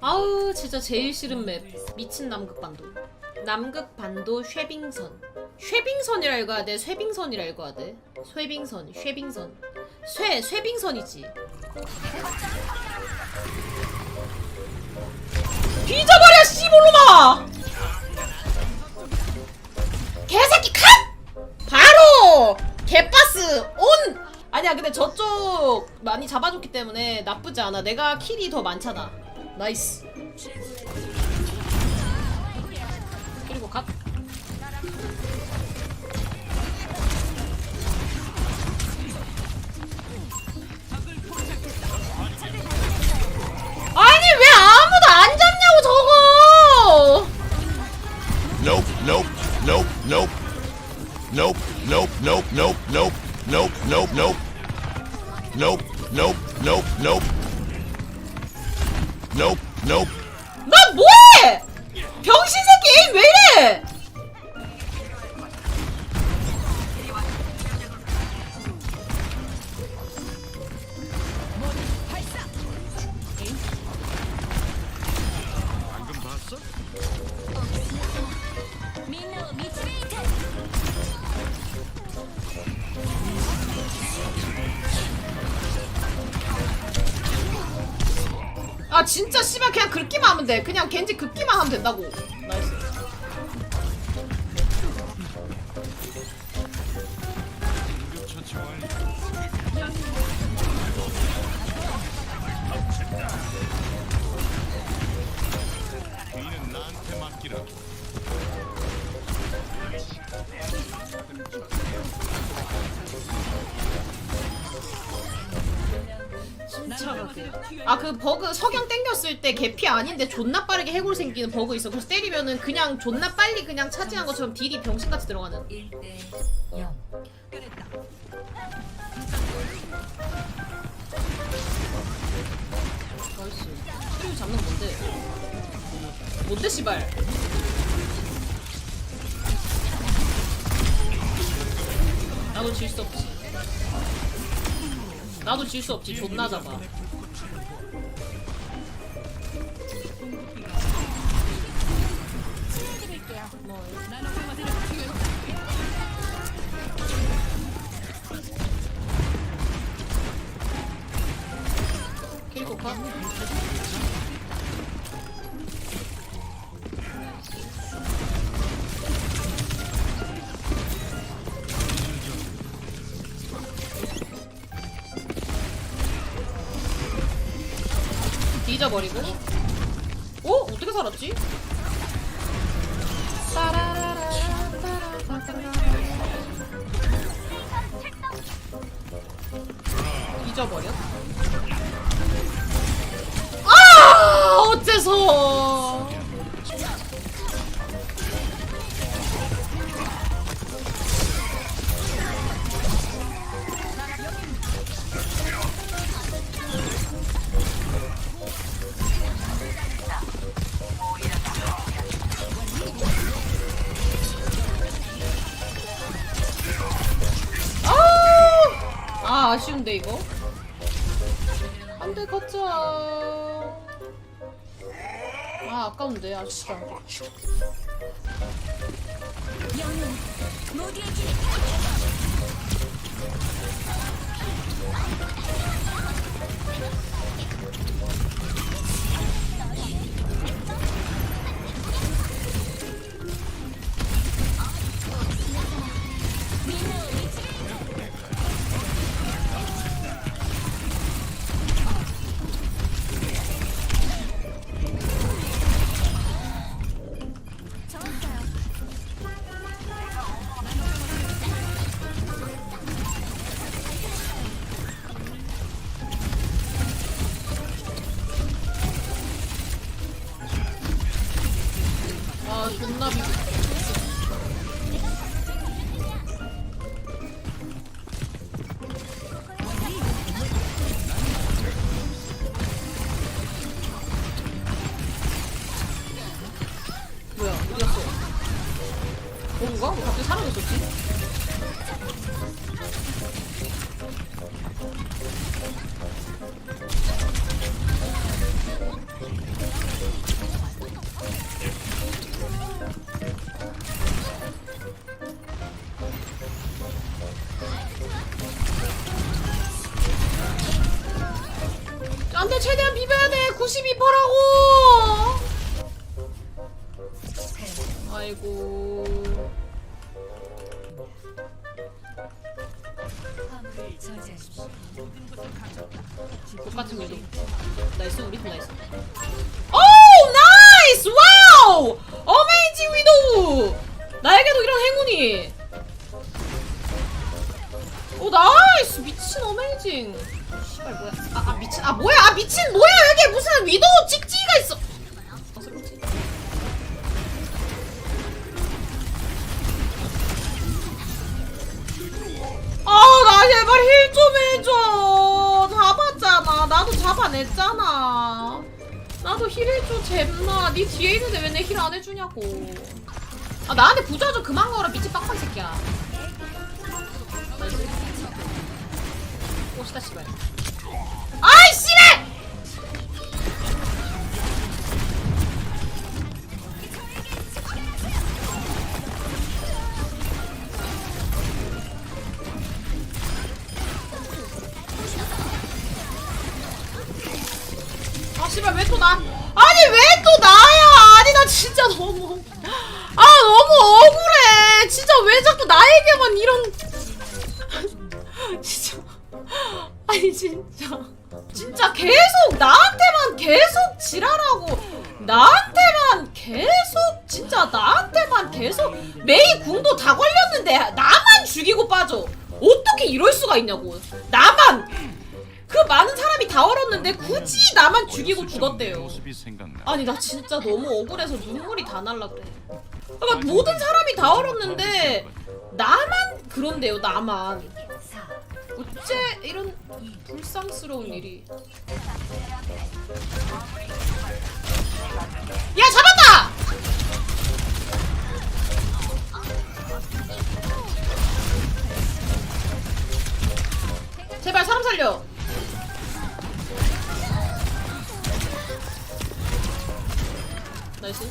아우 진짜 제일 싫은 맵. 미친 남극반도. 남극반도 쉐빙선. 쉐빙선이라 읽어야 돼? 쇠빙선이라 읽어야 돼? 쇠빙선 쉐빙선. 쇠 쇠빙선이지. 뒤져버려 씨볼로마! 개새끼 컷! 바로 개빠스 온 아니야 근데 저쪽 많이 잡아줬기 때문에 나쁘지 않아. 내가 킬이 더 많잖아. 나이스. 그리고 갓 아니 왜 아무도 안 잡냐고 저거! Nope, nope, nope, nope. Nope, nope, nope, nope, nope, nope, nope, nope. Nope, nope, nope, nope. Nope, nope. 나 뭐해 병신 새끼 왜 이래 아 진짜 씨발 그냥 긁기만 하면 돼. 그냥 겐지 긁기만 하면 된다고. 나이스 아그 버그 석영 땡겼을 때 개피 아닌데 존나 빠르게 해골 생기는 버그 있어. 그래서 때리면은 그냥 존나 빨리 그냥 차지한 것처럼 딜이 병신같이 들어가는. 1대 0. 나이스 트리우 잡는 거 뭔데 뭔데 씨발? 나도 질 수 없지 나도 질 수 없지 존나 잡아 킬코 컷 뒤져버리고 어? 어떻게 살았지? 잊어버려? 아 어째서 아까 Come here. 32파라고! 아이고. 똑같은 궤도. 나이스, 우리 나이스. 오! 나이스! 와우! 어메이징 위도우! 나에게도 이런 행운이! 오, 나이스! 미친 어메이징! 씨발 뭐야. 아, 아 미친 아 뭐야. 아 미친 뭐야. 여기 무슨 위도우 찍찍이가 있어. 아 슬프지 아나 제발 힐 좀 해줘. 잡았잖아. 나도 잡아냈잖아. 나도 힐 해줘 잼나 니 뒤에 있는데 왜 내 힐 안 해주냐고. 아 나한테 부자 좀 그만 걸어 미친 빡빡 새끼야. 오시다 씨발 씨발 왜 또 나? 아니 왜 또 나야? 아니 나 진짜 너무 아 너무 억울해. 진짜 왜 자꾸 나에게만 이런 진짜 아니 진짜 진짜 계속 나한테만 계속 지랄하고 나한테만 계속 진짜 나한테만 계속 메이 궁도 다 걸렸는데 나만 죽이고 빠져. 어떻게 이럴 수가 있냐고. 나만 그 많은 사람이 다 얼었는데 굳이 나만 죽이고 죽었대요. 아니 나 진짜 너무 억울해서 눈물이 다 날라 그래. 그러니까 모든 사람이 다 얼었는데 나만 그런데요 나만. 4, 어째 이런 불쌍스러운 일이. 야 잡았다! 제발 사람 살려. 나이스.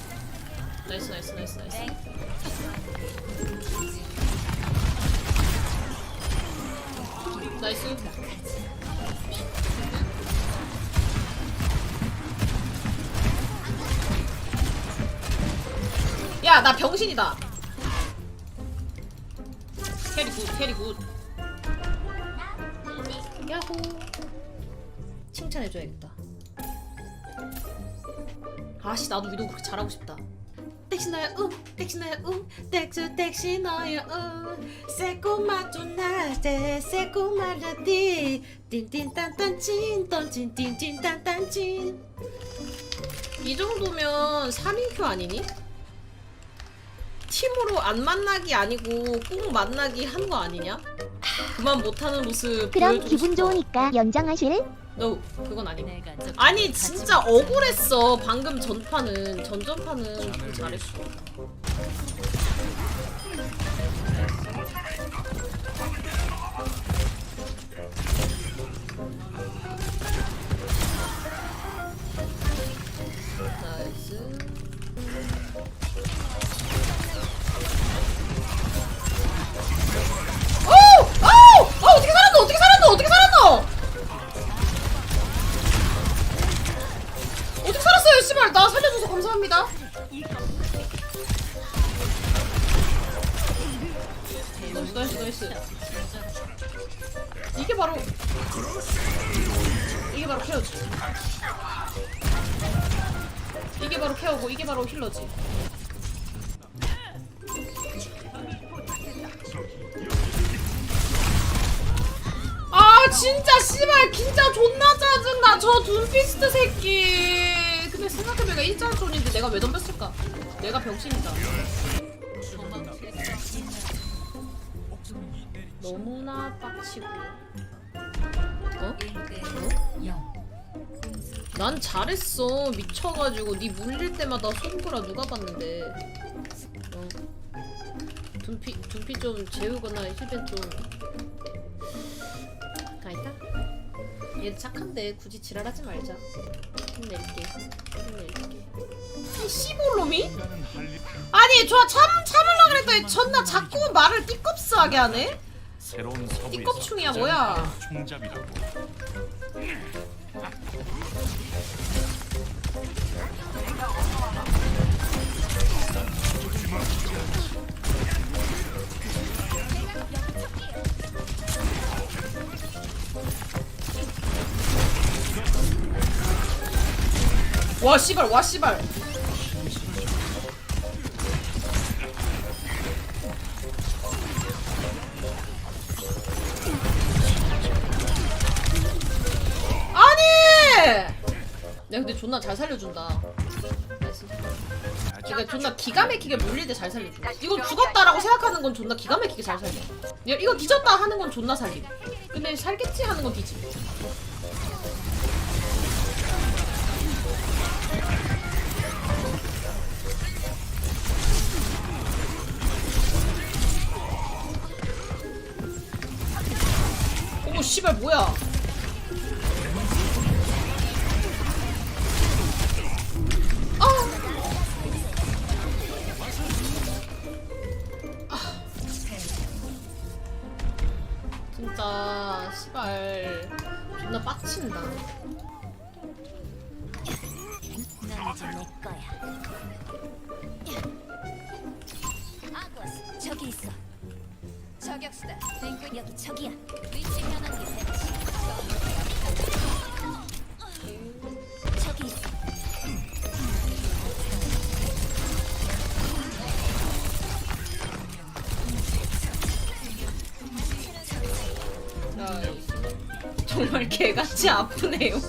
나이스 나이스 나이스 나이스. 나이스. 야, 나 병신이다. 캐리 굿, 캐리 굿. 야호. 칭찬해줘야겠다. 아씨, 나도 위도 그렇게 잘하고 싶다. 땡신아야 응 땡신아야 응 땡스 땡신아야 응 새꼬마 쫀나세 새꼬마 라디 띵띵딴딴찐 던진 띵띵딴딴찐 이 정도면 3인큐 아니니? 팀으로 안 만나기 아니고 꼭 만나기 한 거 아니냐? 그만 못하는 모습 그럼 보여주고 기분 싶어. 좋으니까 연장하실? No 그건 적 아니 진짜 억울했어. 방금 전판은 전전판은 되게 잘했어 힐러지. 아 진짜 씨발 진짜 존나 짜증나 저 둠피스트 새끼 근데 생각해보니까 일자 존인데 내가 왜 덤볐을까 내가 병신이다 너무나 빡치고 어? 1대 0. 난 잘했어. 미쳐가지고. 네 물릴 때마다 손보라 누가 봤는데. 어. 둠피 둠피 좀 재우거나 힐벤 좀. 가있다. 얘 착한데. 굳이 지랄하지 말자. 힘낼게. 힘낼게. 이 씨볼놈이? 아니 저 참 참으려 그랬더니 존나 자꾸 말을 띠껍스하게 하네. 새로운 서부에서 띠껍충이야, 가장 뭐야. 큰 총잡이라고. 와 씨발 와 씨발 아니 야 근데 존나 잘 살려준다. 그러니까 존나 기가 막히게 물릴 때 잘 살려줘 이거 죽었다라고 생각하는 건 존나 기가 막히게 잘 살려. 야, 이거 뒤졌다 하는 건 존나 살림 근데 살겠지 하는 건 뒤짐. 어머 씨발 뭐야 진짜 씨발 존나 빡친다 거야. 아고스 저기 있어. 저격수다. 여기 저기야. 위치 변환기 배치. 정말 개같이 아프네요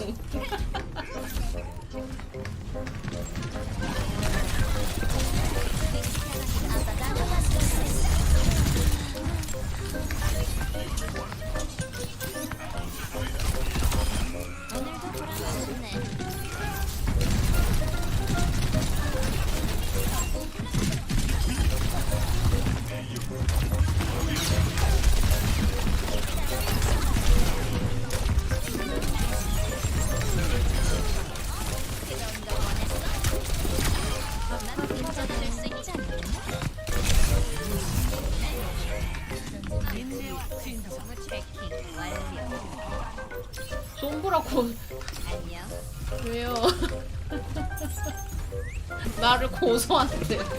고소한대 저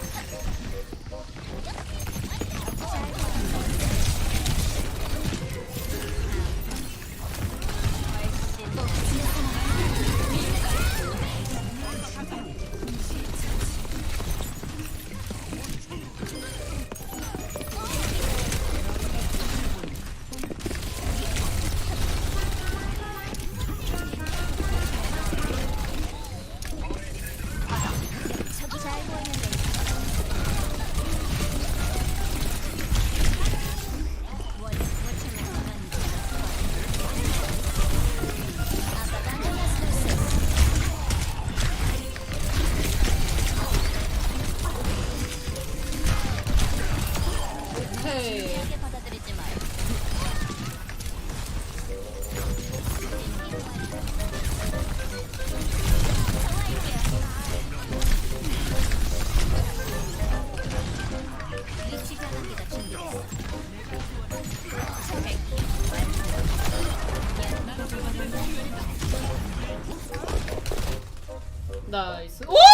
나이스. 오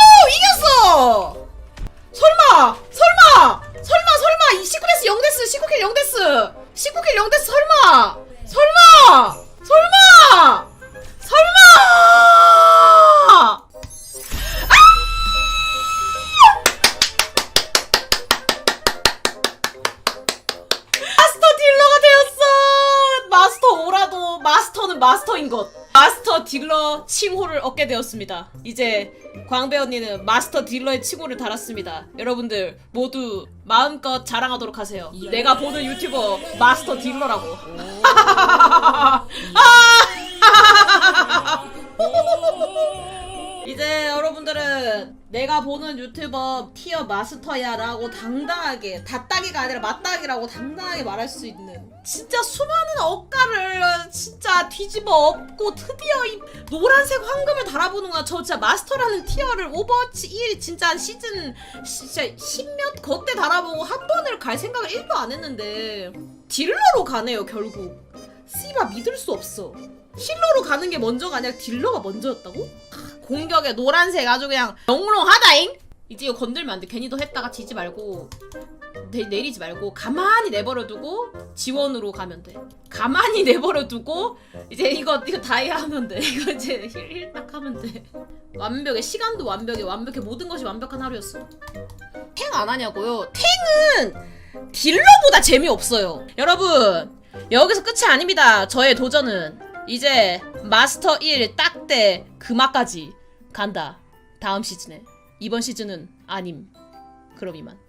마스터인 것. 마스터 딜러 칭호를 얻게 되었습니다. 이제 광배 언니는 마스터 딜러의 칭호를 달았습니다. 여러분들 모두 마음껏 자랑하도록 하세요. 내가 보는 유튜버 마스터 딜러라고. 이제 여러분들은 내가 보는 유튜버 티어 마스터야라고 당당하게 다따기가 아니라 맞따기라고 당당하게 말할 수 있는 진짜 수많은 억가를 진짜 뒤집어 엎고 드디어 이 노란색 황금을 달아보는구나 저 진짜 마스터라는 티어를 오버워치 1 진짜 시즌 진짜 10몇 거때 달아보고 한 번을 갈 생각을 1도 안 했는데 딜러로 가네요 결국 씨바 믿을 수 없어. 힐러로 가는 게 먼저가 아니라 딜러가 먼저였다고? 하, 공격에 노란색 아주 그냥 영롱하다잉? 이제 이거 건들면 안 돼. 괜히 더 했다가 지지 말고 내, 내리지 말고 가만히 내버려 두고 지원으로 가면 돼. 가만히 내버려 두고 이제 이거 이거 다이아 하면 돼. 이거 이제 힐 딱 하면 돼. 완벽해. 시간도 완벽해. 완벽해. 모든 것이 완벽한 하루였어. 탱 안 하냐고요? 탱은 딜러보다 재미없어요. 여러분, 여기서 끝이 아닙니다. 저의 도전은 이제 마스터 1 딱대 금화까지 간다. 다음 시즌에. 이번 시즌은 아님. 그럼 이만.